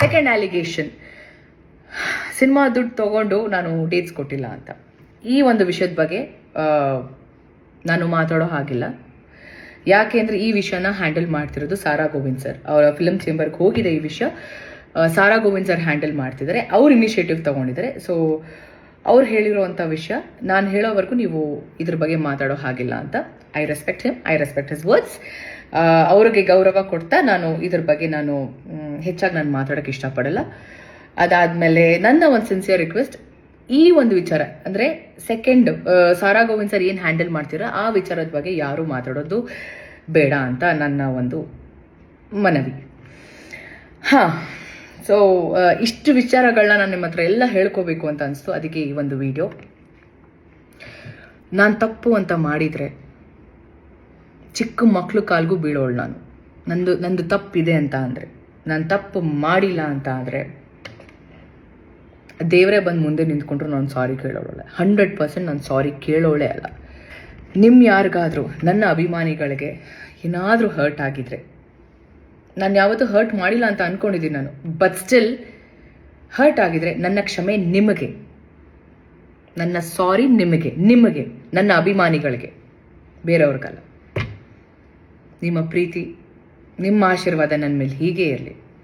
Second allegation cinema ದುಡ್ಡು ತಗೊಂಡು ನಾನು ಡೇಟ್ಸ್ ಕೊಟ್ಟಿಲ್ಲ ಅಂತ. ಈ ಒಂದು ವಿಷಯದ ಬಗ್ಗೆ ನಾನು ಮಾತಾಡೋ ಹಾಗಿಲ್ಲ. ಯಾಕೆಂದ್ರೆ ಈ ವಿಷಯನ ಹ್ಯಾಂಡಲ್ ಮಾಡ್ತಿರೋದು ಸಾರಾ ಗೋವಿಂದ್ ಸರ್ ಅವರ ಫಿಲಮ್ ಚೇಂಬರ್ಗೆ ಹೋಗಿದೆ ಈ ವಿಷಯ. ಸಾರಾ ಗೋವಿಂದ್ ಸರ್ ಹ್ಯಾಂಡಲ್ ಮಾಡ್ತಿದ್ದಾರೆ. ಅವ್ರು ಇನಿಷಿಯೇಟಿವ್ ತಗೊಂಡಿದ್ದಾರೆ. ಸೊ ಅವ್ರು ಹೇಳಿರೋವಂಥ ವಿಷಯ, ನಾನು ಹೇಳೋವರೆಗೂ ನೀವು ಇದ್ರ ಬಗ್ಗೆ ಮಾತಾಡೋ ಹಾಗಿಲ್ಲ ಅಂತ. I respect him I respect his words ಅವ್ರಿಗೆ ಗೌರವ ಕೊಡ್ತಾ ನಾನು ಇದ್ರ ಬಗ್ಗೆ ನಾನು ಹೆಚ್ಚಾಗಿ ನಾನು ಮಾತಾಡೋಕ್ಕೆ ಇಷ್ಟಪಡಲ್ಲ. ಅದಾದಮೇಲೆ ನನ್ನ ಒಂದು ಸಿನ್ಸಿಯರ್ ರಿಕ್ವೆಸ್ಟ್ ಈ ಒಂದು ವಿಚಾರ, ಅಂದರೆ ಸೆಕೆಂಡ್ ಸಾರಾ ಗೋವಿಂದ್ ಸರ್ ಏನು ಹ್ಯಾಂಡಲ್ ಮಾಡ್ತೀರಾ, ಆ ವಿಚಾರದ ಬಗ್ಗೆ ಯಾರೂ ಮಾತಾಡೋದು ಬೇಡ ಅಂತ ನನ್ನ ಒಂದು ಮನವಿ. ಹಾಂ ಸೊ ಇಷ್ಟು ವಿಚಾರಗಳನ್ನ ನಾನು ನಿಮ್ಮ ಹತ್ರ ಎಲ್ಲ ಹೇಳ್ಕೋಬೇಕು ಅಂತ ಅನಿಸ್ತು, ಅದಕ್ಕೆ ಈ ಒಂದು ವಿಡಿಯೋ. ನಾನು ತಪ್ಪು ಅಂತ ಮಾಡಿದರೆ ಚಿಕ್ಕ ಮಕ್ಕಳು ಕಾಲ್ಗೂ ಬೀಳೋಳು ನಾನು. ನಂದು ನಂದು ತಪ್ಪಿದೆ ಅಂತ ಅಂದರೆ. ನಾನು ತಪ್ಪು ಮಾಡಿಲ್ಲ ಅಂತ ಆದರೆ ದೇವರೇ ಬಂದು ಮುಂದೆ ನಿಂತ್ಕೊಂಡ್ರು ನಾನು ಸಾರಿ ಕೇಳೋಳೆ. ಹಂಡ್ರೆಡ್ ಪರ್ಸೆಂಟ್ ನಾನು ಸಾರಿ ಕೇಳೋಳೆ ಅಲ್ಲ. ನಿಮ್ಮ ಯಾರಿಗಾದರೂ, ನನ್ನ ಅಭಿಮಾನಿಗಳಿಗೆ ಏನಾದರೂ ಹರ್ಟ್ ಆಗಿದ್ರೆ, ನಾನು ಯಾವತ್ತೂ ಹರ್ಟ್ ಮಾಡಿಲ್ಲ ಅಂತ ಅಂದ್ಕೊಂಡಿದ್ದೀನಿ ನಾನು ಬಟ್ ಸ್ಟಿಲ್ ಹರ್ಟ್ ಆಗಿದ್ರೆ ನನ್ನ ಕ್ಷಮೆ ನಿಮಗೆ. ನನ್ನ ಸಾರಿ ನಿಮಗೆ ನಿಮಗೆ, ನನ್ನ ಅಭಿಮಾನಿಗಳಿಗೆ, ಬೇರೆಯವ್ರಿಗಲ್ಲ. ನಿಮ್ಮ ಪ್ರೀತಿ ನಿಮ್ಮ ಆಶೀರ್ವಾದ ನನ್ನ ಮೇಲೆ ಹೀಗೇ ಇರಲಿ.